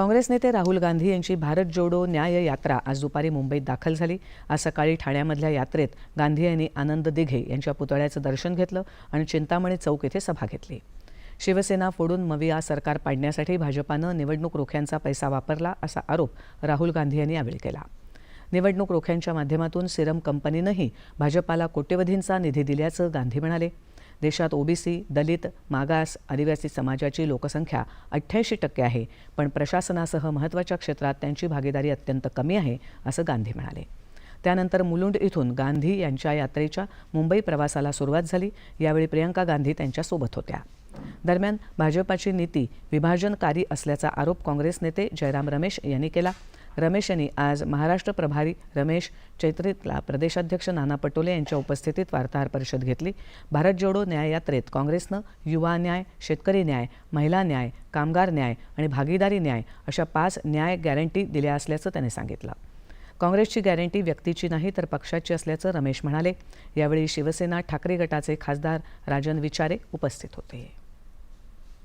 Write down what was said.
काँग्रेस नेते राहुल गांधी यांची भारत जोडो न्याय यात्रा आज दुपारी मुंबईत दाखल झाली. आज सकाळी ठाण्यामधल्या यात्रेत गांधी यांनी आनंद दिघे यांच्या पुतळ्याचं दर्शन घेतलं आणि चिंतामणी चौक येथे सभा घेतली. शिवसेना फोडून मविया सरकार पाडण्यासाठी भाजपानं निवडणूक रोख्यांचा पैसा वापरला असा आरोप राहुल गांधी यांनी यावेळी केला. निवडणूक रोख्यांच्या माध्यमातून सिरम कंपनीनंही भाजपाला कोट्यवधींचा निधी दिल्याचं गांधी म्हणाले. देशात ओबीसी दलित मागास आदिवासी समाजाची लोकसंख्या अठ्ठ्याऐंशी टक्के आहे पण प्रशासनासह महत्त्वाच्या क्षेत्रात त्यांची भागीदारी अत्यंत कमी आहे असं गांधी म्हणाले. त्यानंतर मुलुंड इथून गांधी यांच्या यात्रेच्या मुंबई प्रवासाला सुरुवात झाली यावेळी प्रियंका गांधी त्यांच्यासोबत होत्या. दरम्यान भाजपाची नीती विभाजनकारी असल्याचा आरोप काँग्रेस नेते जयराम रमेश यांनी केला रमेश यांनी आज महाराष्ट्र प्रभारी रमेश चैत्रीतला प्रदेशाध्यक्ष नाना पटोले यांच्या उपस्थितीत वार्ताहर परिषद घेतली. भारत जोडो न्याय यात्रेत काँग्रेसनं युवा न्याय शेतकरी न्याय महिला न्याय कामगार न्याय आणि भागीदारी न्याय अशा पाच न्याय गॅरंटी दिल्या असल्याचं त्यांनी सांगितलं. काँग्रेसची गॅरंटी व्यक्तीची नाही तर पक्षाची असल्याचं रमेश म्हणाले. यावेळी शिवसेना ठाकरे गटाचे खासदार राजन विचारे उपस्थित होते.